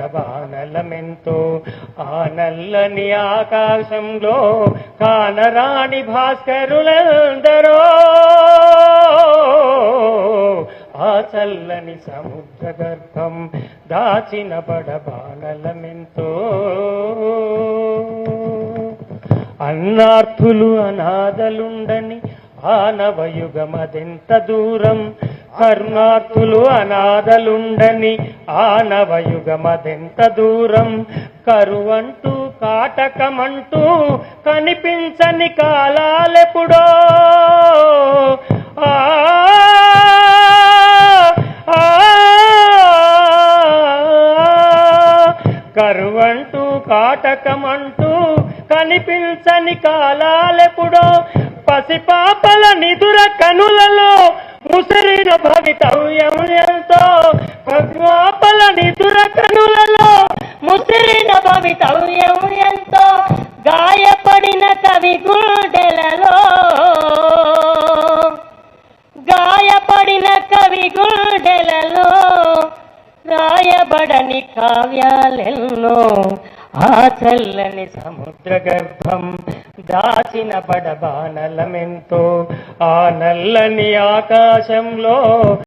వానలమెంతో ఆ నల్లని ఆకాశంలో కానరాణి భాస్కరులందరో ఆ చల్లని సముద్ర గర్భం దాచిన బడబానలమెంతో అన్నార్థులు అనాథలుండని ఆనవయుగమదెంత దూరం కరుణార్థులు అనాథలుండని ఆనవయుగమదెంత దూరం? కరువంటూ కాటకమంటూ కనిపించని కాలాలెప్పుడో? ఆ ఆ, కరువంటూ కాటకమంటూ కనిపించని కాలాలెప్పుడో? పసిపాపల నిదుర కనుల ముసిరిన భవితవ్యం ఎంతో పసిపాపల నిదుర కనులలో ముసిరిన భవితవ్యం ఎంతో గాయపడిన కవి గుండెలలో. గాయపడిన కవి గుండెలలో రాయబడని కావ్యాలెన్నో ఆ చల్లని సముద్ర గర్భం దాచిన పడబానలమెంతో ఆ నల్లని ఆకాశంలో